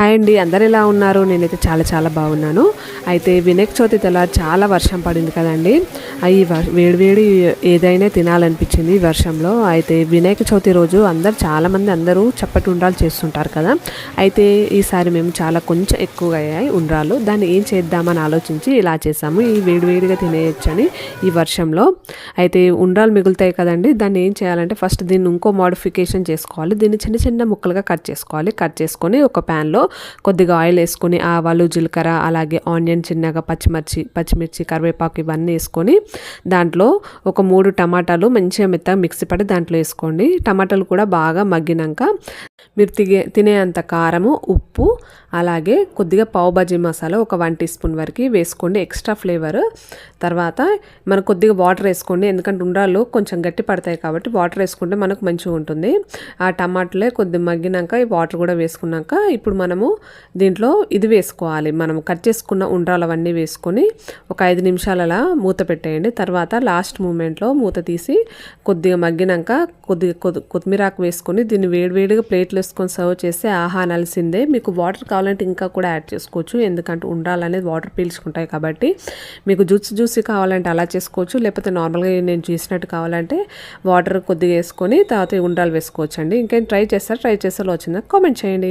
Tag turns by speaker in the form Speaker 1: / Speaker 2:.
Speaker 1: Hi అండి అందరు ఎలా ఉన్నారు? నేనైతే చాలా చాలా బాగున్నాను. అయితే వినాయక చవితి తెల్ల చాలా వర్షం పడింది కదండి. అవి వేడివేడి ఏదైనా తినాలనిపించింది ఈ వర్షంలో. అయితే వినాయక చవితి రోజు అందరు చాలామంది అందరూ చప్పటి ఉండ్రాలు చేస్తుంటారు కదా. అయితే ఈసారి మేము చాలా కొంచెం ఎక్కువగా అయ్యాయి ఉండ్రాలు దాన్ని ఏం చేద్దామని ఆలోచించి ఇలా చేసాము. ఈ వేడివేడిగా తినేయచ్చని ఈ వర్షంలో. అయితే ఉండ్రాలు మిగులుతాయి కదండి. దాన్ని ఏం చేయాలంటే ఫస్ట్ దీన్ని ఇంకో మోడిఫికేషన్ చేసుకోవాలి. దీన్ని చిన్న చిన్న ముక్కలుగా కట్ చేసుకోవాలి. కట్ చేసుకొని ఒక ప్యాన్లో కొద్దిగా ఆయిల్ వేసుకొని ఆవాలు జీలకర్ర అలాగే ఆనియన్ చిన్నగా పచ్చిమిర్చి పచ్చిమిర్చి కరివేపాకు ఇవన్నీ వేసుకొని దాంట్లో ఒక మూడు టమాటాలు మంచిగా మెత్తగా మిక్సీ పడి దాంట్లో వేసుకోండి. టమాటాలు కూడా బాగా మగ్గినాక మీరు తిగే తినేంత కారము ఉప్పు అలాగే కొద్దిగా పావు బజీ మసాలా ఒక వన్ టీ స్పూన్ వరకు వేసుకోండి ఎక్స్ట్రా ఫ్లేవర్. తర్వాత మనం కొద్దిగా వాటర్ వేసుకోండి ఎందుకంటే ఉండ్రాలు కొంచెం గట్టి పడతాయి కాబట్టి వాటర్ వేసుకుంటే మనకు మంచిగా ఉంటుంది. ఆ టమాటాలే కొద్దిగా మగ్గినాక ఈ వాటర్ కూడా వేసుకున్నాక ఇప్పుడు మనము దీంట్లో ఇది వేసుకోవాలి. మనం కట్ చేసుకున్న ఉండ్రాలు అవన్నీ వేసుకొని ఒక ఐదు నిమిషాలలా మూత పెట్టేయండి. తర్వాత లాస్ట్ మూమెంట్లో మూత తీసి కొద్దిగా మగ్గినాక కొద్దిగా కొద్ది కొత్తిమీరాకు వేసుకొని దీన్ని వేడివేడిగా ప్లేట్లు వేసుకొని సర్వ్ చేస్తే ఆహా అనాల్సిందే మీకు వాటర్ కావాలంటే ఇంకా కూడా యాడ్ చేసుకోవచ్చు. ఎందుకంటే ఉండాలనేది వాటర్ పీల్చుకుంటాయి కాబట్టి. మీకు జ్యూస్ జ్యూసీ కావాలంటే అలా చేసుకోవచ్చు. లేకపోతే నార్మల్గా నేను చేసినట్టు కావాలంటే వాటర్ కొద్దిగా వేసుకొని తర్వాత ఉండాలి వేసుకోవచ్చు అండి ఇంకేం ట్రై చేస్తారు? ట్రై చేసేలా వచ్చిందా కామెంట్ చేయండి.